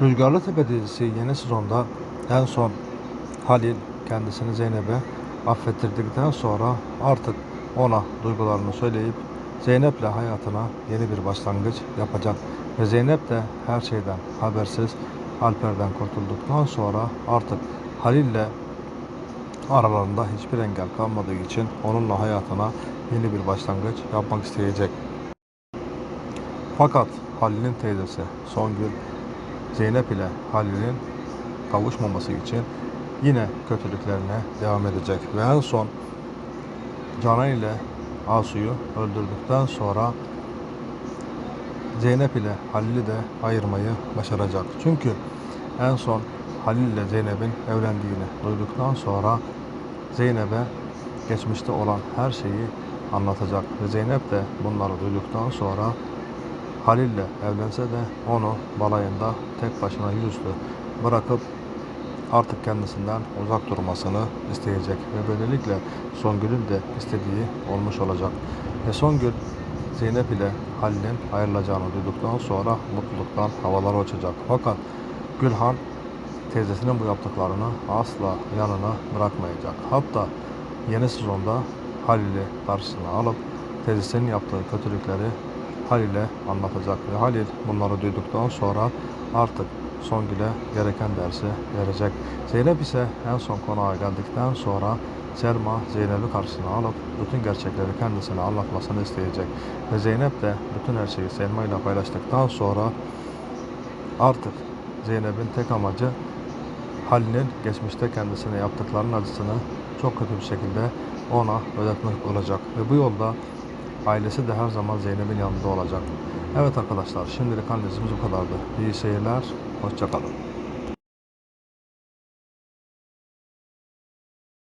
Rüzgarlı Tepe dizisi yeni sezonda en son Halil kendisini Zeynep'e affettirdikten sonra artık ona duygularını söyleyip Zeynep'le hayatına yeni bir başlangıç yapacak. Ve Zeynep de her şeyden habersiz Alper'den kurtulduktan sonra artık Halil'le aralarında hiçbir engel kalmadığı için onunla hayatına yeni bir başlangıç yapmak isteyecek. Fakat Halil'in teyzesi Songül Zeynep ile Halil'in kavuşmaması için yine kötülüklerine devam edecek. Ve en son Canan ile Asu'yu öldürdükten sonra Zeynep ile Halil'i de ayırmayı başaracak. Çünkü en son Halil ile Zeynep'in evlendiğini duyduktan sonra Zeynep'e geçmişte olan her şeyi anlatacak. Ve Zeynep de bunları duyduktan sonra Halil'le evlense de onu balayında tek başına yüzlü bırakıp artık kendisinden uzak durmasını isteyecek ve böylelikle Songül'ün de istediği olmuş olacak. Ve Songül Zeynep ile Halil'in ayrılacağını duyduktan sonra mutluluktan havalara uçacak. Fakat Gülhan teyzesinin bu yaptıklarını asla yanına bırakmayacak. Hatta yeni sezonda Halil'i karşısına alıp teyzesinin yaptığı kötülükleri Halil'e anlatacak ve Halil bunları duyduktan sonra artık Songül'e gereken dersi verecek. Zeynep ise en son konağa geldikten sonra Selma Zeynep'i karşısına alıp bütün gerçekleri kendisine anlatmasını isteyecek. Ve Zeynep de bütün her şeyi Selma ile paylaştıktan sonra artık Zeynep'in tek amacı Halil'in geçmişte kendisine yaptıklarının acısını çok kötü bir şekilde ona ödetmek olacak. Ve bu yolda ailesi de her zaman Zeynep'in yanında olacak. Evet arkadaşlar şimdilik analizimiz bu kadardı. İyi seyirler, hoşçakalın.